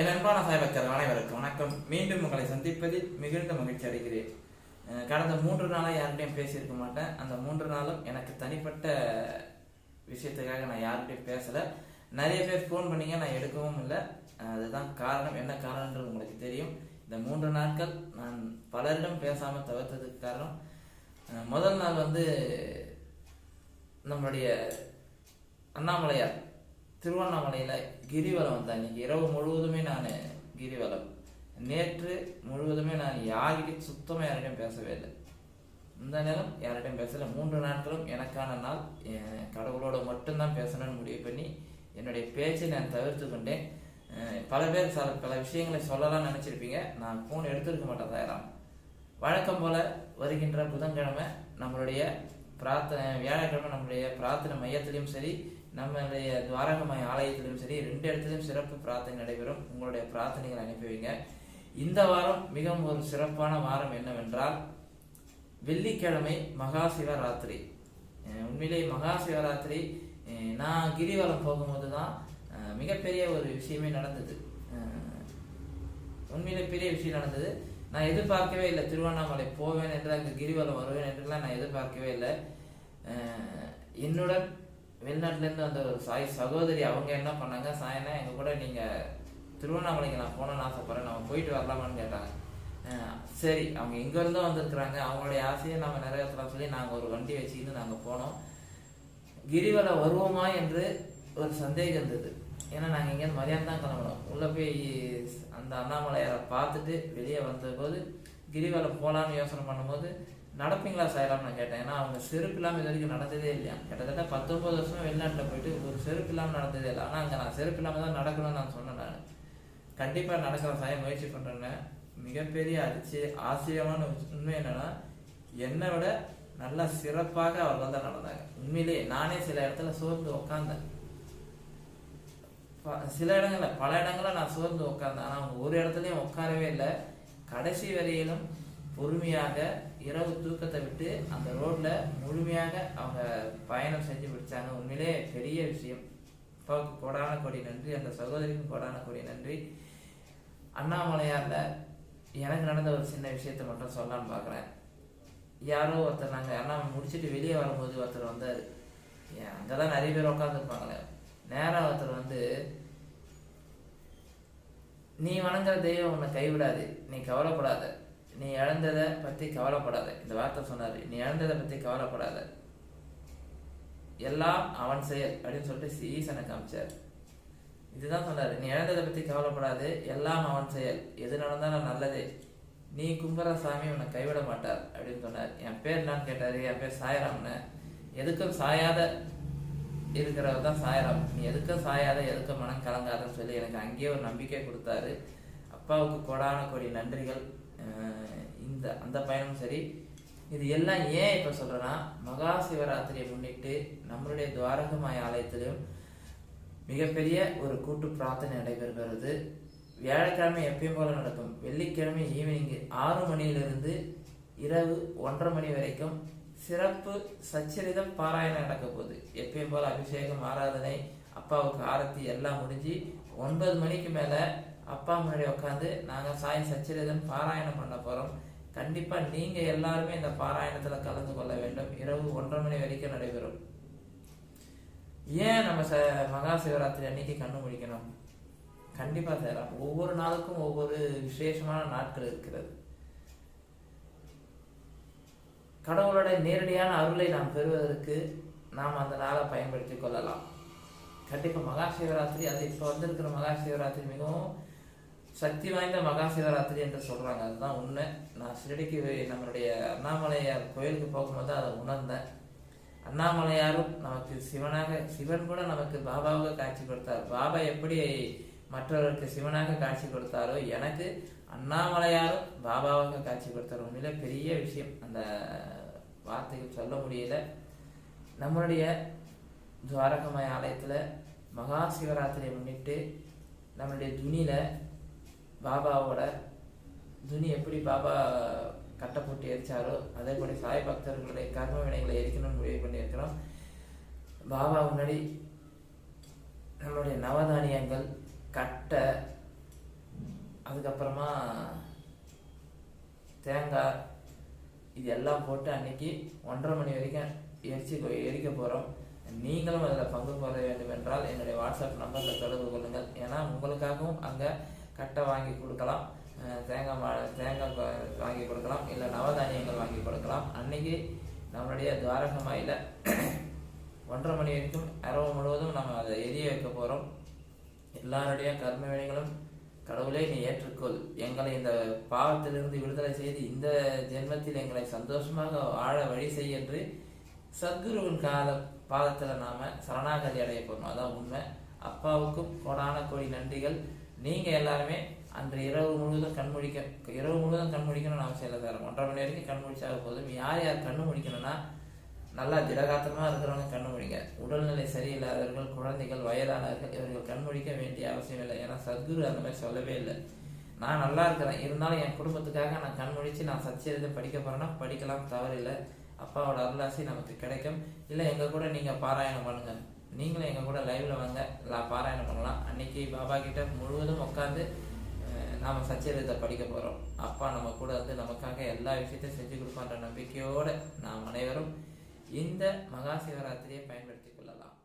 என் அன்பான சாய்பக்கர் அனைவருக்கும் வணக்கம். மீண்டும் உங்களை சந்திப்பதில் மிகுந்த மகிழ்ச்சி அடைகிறேன். கடந்த மூன்று நாளாக யார்கிட்டையும் பேசியிருக்க மாட்டேன். அந்த மூன்று நாளும் எனக்கு தனிப்பட்ட விஷயத்துக்காக நான் யார்கிட்டையும் பேசலை. நிறைய பேர் ஃபோன் பண்ணிங்க நான் எடுக்கவும் இல்லை. அதுதான் காரணம். என்ன காரணம்ன்றது உங்களுக்கு தெரியும். இந்த மூன்று நாட்கள் நான் பலரிடம் பேசாமல் தவிர்த்ததுக்கு காரணம் முதல் நாள் வந்து நம்மளுடைய அண்ணாமலையார். திருவண்ணாமலையில் கிரிவலம் வந்தேன் இன்னைக்கு இரவு முழுவதுமே நான் கிரிவலம். நேற்று முழுவதுமே நான் யார்கிட்டையும் சுத்தமாக யார்கிட்டையும் பேசவே இல்லை. இந்த நேரம் யார்கிட்டையும் பேசலை. மூன்று நாட்களும் எனக்கான நாள். என் கடவுளோட மட்டும்தான் பேசணும்னு முடிவு பண்ணி என்னுடைய பேச்சை நான் தவிர்த்து கொண்டேன். பல பேர் சில பல விஷயங்களை சொல்லலாம் நினச்சிருப்பீங்க. நான் ஃபோன் எடுத்திருக்க மாட்டேன் தயாராம் வழக்கம் போல் வருகின்ற புதன்கிழமை நம்மளுடைய பிரார்த்தனை வியாழக்கிழமை நம்மளுடைய பிரார்த்தனை மையத்திலையும் சரி நம்மளுடைய துவாரகமாய் ஆலயத்திலும் சரி ரெண்டு இடத்துலையும் சிறப்பு பிரார்த்தனை நடைபெறும். உங்களுடைய பிரார்த்தனைகள் அனுப்பி வைங்க. இந்த வாரம் மிகவும் ஒரு சிறப்பான வாரம் என்னவென்றால் வெள்ளிக்கிழமை மகா சிவராத்திரி உண்மையிலே மகா சிவராத்திரி நான் கிரிவலம் போகும்போது தான் மிகப்பெரிய ஒரு விஷயமே நடந்தது. உண்மையிலே பெரிய விஷயம் நடந்தது. நான் எதிர்பார்க்கவே இல்லை திருவண்ணாமலை போவேன் என்று அங்கே கிரிவலம் வருவேன் என்றெல்லாம் நான் எதிர்பார்க்கவே இல்லை. என்னுடன் வெளிநாட்டிலேருந்து வந்த ஒரு சாய் சகோதரி அவங்க என்ன பண்ணாங்க? சாயனா எங்கள் கூட நீங்கள் திருவண்ணாமலைக்கு நான் போகணும்னு ஆசைப்பட்றேன். நம்ம போயிட்டு வரலாமான்னு கேட்டாங்க. சரி அவங்க எங்கேருந்தோ வந்திருக்கிறாங்க. அவங்களுடைய ஆசையை நம்ம நிறைவேற்றலாம் சொல்லி நாங்கள் ஒரு வண்டி வச்சுக்கிட்டு நாங்கள் போனோம். கிரிவல வருவோமா என்று ஒரு சந்தேகம் இருந்தது. ஏன்னா நாங்கள் இங்கேருந்து மதியானம் தான் கிளம்பணும் உள்ளே போய் அந்த அண்ணாமலையாரை பார்த்துட்டு வெளியே வந்தபோது கிரிவலம் போகலான்னு யோசனை பண்ணும்போது நடப்பீங்களா சாயலாம் நான் கேட்டேன். ஏன்னா அவங்க செருப்பு இல்லாமல் இது வரைக்கும் நடந்ததே இல்லையா? கிட்டத்தட்ட பத்தொம்பது வருஷம் வெளிநாட்டில் போயிட்டு ஒரு செருப்பு இல்லாமல் நடந்ததே இல்லை. ஆனால் அங்கே நான் செருப்பு இல்லாமல் தான் நடக்கணும்னு நான் சொன்னேன் நான். கண்டிப்பாக நடக்கிற சாய முயற்சி பண்ணுறேன்னு மிகப்பெரிய அதிர்ச்சி ஆச்சரியமான உண்மை என்னென்னா என்னை விட நல்லா சிறப்பாக அவர்கள் தான் நடந்தாங்க. உண்மையிலேயே நானே சில இடத்துல சோர்ந்து உட்காந்தேன் ப- சில இடங்களில் பல இடங்களில் நான் சோர்ந்து உட்கார்ந்தேன் ஆனால் அவங்க ஒரு இடத்துலையும் உட்காரவே இல்லை. கடைசி வரையிலும் பொறுமையாக இரவு தூக்கத்தை விட்டு அந்த ரோட்ல முழுமையாக அவங்க பயணம் செஞ்சு முடித்தாங்க உண்மையிலே பெரிய விஷயம். அப்பாவுக்கு கோடான கோடி நன்றி. அந்த சகோதரிக்கும் கோடான கோடி நன்றி. அண்ணாமலையாரில் எனக்கு நடந்த ஒரு சின்ன விஷயத்தை மட்டும் சொல்லலாம்னு பார்க்குறேன் யாரோ ஒருத்தர் நாங்கள் அண்ணா முடிச்சுட்டு வெளியே வரும்போது ஒருத்தர் வந்தார். அங்கே தான் நிறைய பேர் உட்காந்துருப்பாங்களே நேராக ஒருத்தர் வந்து நீ வணங்குற தெய்வம் உன்னை கைவிடாது. நீ கவலைப்படாத. நீ இழந்ததை பற்றி கவலைப்படாத. இந்த வார்த்தை சொன்னார். நீ இழந்ததை பற்றி கவலைப்படாத. எல்லாம் அவன் செயல் அப்படின்னு சொல்லிட்டு ஈசனை காமிச்சார். இதுதான் சொன்னார். நீ இழந்ததை பற்றி கவலைப்படாது. எல்லாம் அவன் செயல். எது நடந்தாலும் நல்லதே. நீ கும்புற சாமி உன்னை கைவிட மாட்டார் அப்படின்னு சொன்னார். என் பேர் என்னன்னு கேட்டார். என் பேர் சாயராம்னு. எதுக்கும் சாயாத இருக்கிறவர் தான் சாயராம். நீ எதுக்கும் சாயாத எதுக்கும் மனம் கலங்காதன்னு சொல்லி எனக்கு அங்கேயே ஒரு நம்பிக்கை கொடுத்தாரு. அப்பாவுக்கு கோடான கோடி நன்றிகள். இந்த அந்த பயணமும் சரி. இது எல்லாம் ஏன் இப்போ சொல்கிறேன்னா மகா சிவராத்திரியை முன்னிட்டு நம்மளுடைய துவாரகமாய ஆலயத்திலும் மிகப்பெரிய ஒரு கூட்டு பிரார்த்தனை நடைபெறுகிறது. வியாழக்கிழமை எப்பயும் போல நடக்கும். வெள்ளிக்கிழமை ஈவினிங் ஆறு மணியிலிருந்து இரவு ஒன்றரை மணி வரைக்கும் சிறப்பு சச்சரிதம் பாராயணம் நடக்க போகுது. எப்பயும் போல அபிஷேகம் ஆராதனை அப்பாவுக்கு ஆரத்தி எல்லாம் முடிஞ்சு ஒன்பது மணிக்கு மேலே அப்பா முன்னாடி உட்காந்து நாங்க சாய் சச்சிரதன் பாராயணம் பண்ண போறோம். கண்டிப்பா நீங்க எல்லாருமே இந்த பாராயணத்துல கலந்து கொள்ள வேண்டும். இரவு ஒன்றரை மணி வரைக்கும் நடைபெறும். ஏன் நம்ம ச மகா சிவராத்திரி அன்னைக்கு கண்ணு முடிக்கணும் கண்டிப்பா செய்யலாம் ஒவ்வொரு நாளுக்கும் ஒவ்வொரு விசேஷமான நாட்கள் இருக்கிறது. கடவுளோட நேரடியான அருளை நாம் பெறுவதற்கு நாம் அந்த நாளை பயன்படுத்தி கொள்ளலாம். கண்டிப்பா மகா சிவராத்திரி அது இப்போ வந்திருக்கிற மகா சிவராத்திரி மிகவும் சக்தி வாய்ந்த மகா சிவராத்திரி என்று சொல்றாங்க. அதுதான் உண்மை. நான் ஷிரடிக்கு நம்மளுடைய அண்ணாமலையார் கோயிலுக்கு போகும்போது அதை உணர்ந்தேன். அண்ணாமலையாரும் நமக்கு சிவனாக சிவன் கூட நமக்கு பாபாவுக்கு காட்சி கொடுத்தார். பாபா எப்படி மற்றவர்களுக்கு சிவனாக காட்சி கொடுத்தாரோ எனக்கு அண்ணாமலையாரும் பாபாவாக காட்சி கொடுத்தார். உண்மையில பெரிய விஷயம். அந்த வார்த்தைகள் சொல்ல முடியல. நம்மளுடைய துவாரகமய ஆலயத்துல மகா சிவராத்திரியை முன்னிட்டு நம்மளுடைய துணியில பாபாவோட துணி எப்படி பாபா கட்டை போட்டு எரிச்சாரோ அதே போல சாய் பக்தர்களுடைய கர்ம வினைகளை எரிக்கணும்னு முடிவு பண்ணியிருக்கிறோம். பாபா முன்னாடி நம்மளுடைய நவதானியங்கள் கட்டை அதுக்கப்புறமா தேங்காய் இது எல்லாம் போட்டு அன்னைக்கு ஒன்றரை மணி வரைக்கும் எரிச்சு எரிக்க போகிறோம் நீங்களும் அதில் பங்கு பெற வேண்டும் என்றால் என்னுடைய வாட்ஸ்அப் நம்பரில் தொடர்பு கொள்ளுங்கள். ஏன்னா உங்களுக்காகவும் அங்கே கட்டை வாங்கி கொடுக்கலாம். தேங்காய் மா தேங்காய் வாங்கி கொடுக்கலாம். இல்லை நவதானியங்கள் வாங்கி கொடுக்கலாம். அன்னைக்கு நம்மளுடைய துவாரகமாயில் ஒன்றரை மணி வரைக்கும் இரவு முழுவதும் நம்ம அதை எரிய வைக்க போகிறோம் எல்லாருடைய கர்ம வினைகளும் கடவுளே நீ ஏற்றுக்கொள். எங்களை இந்த பாவத்திலிருந்து விடுதலை செய்து இந்த ஜென்மத்தில் எங்களை சந்தோஷமாக வாழ வழி செய் என்று சத்குருவின் கால பாதத்தில் நாம் சரணாகதி அடைய போகிறோம் அதான் உண்மை. அப்பாவுக்கும் கோடான கோடி நன்றிகள். நீங்கள் எல்லாருமே அன்று இரவு முழுவதும் கண்முழிக்க இரவு முழுவதும் கண்முழிக்கணும்னு அவசியம் இல்லை சார் ஒன்றரை மணி வரைக்கும் கண்முழிச்சாக போதும். யார் யார் கண்ணு முடிக்கணும்னா நல்லா திடகாத்திரமாக இருக்கிறவங்க கண்ணு முடிங்க. உடல்நிலை சரியில்லாதவர்கள் குழந்தைகள் வயதானவர்கள் இவர்கள் கண் முடிக்க வேண்டிய அவசியம் இல்லை. ஏன்னா சத்குரு அந்த மாதிரி சொல்லவே இல்லை. நான் நல்லா இருக்கிறேன். இருந்தாலும் என் குடும்பத்துக்காக நான் கண் முழிச்சு நான் சச்சியத்தை படிக்க போகிறேன்னா படிக்கலாம் தவறில்லை. அப்பாவோட அருளாசி நமக்கு கிடைக்கும். இல்லை எங்கள் கூட நீங்கள் பாராயணம் பண்ணுங்கள் நீங்களும் எங்கள் கூட லைவில் வாங்க. லா- பாராயணம் பண்ணலாம். அன்னைக்கு பாபா கிட்ட முழுவதும் உட்காந்து நாம் சச்சரித்தை படிக்க போகிறோம் அப்பா நம்ம கூட வந்து நமக்காக எல்லா விஷயத்தையும் செஞ்சு கொடுப்பான்ற நம்பிக்கையோடு நாம் அனைவரும் இந்த மகா சிவராத்திரியை பயன்படுத்திக் கொள்ளலாம்.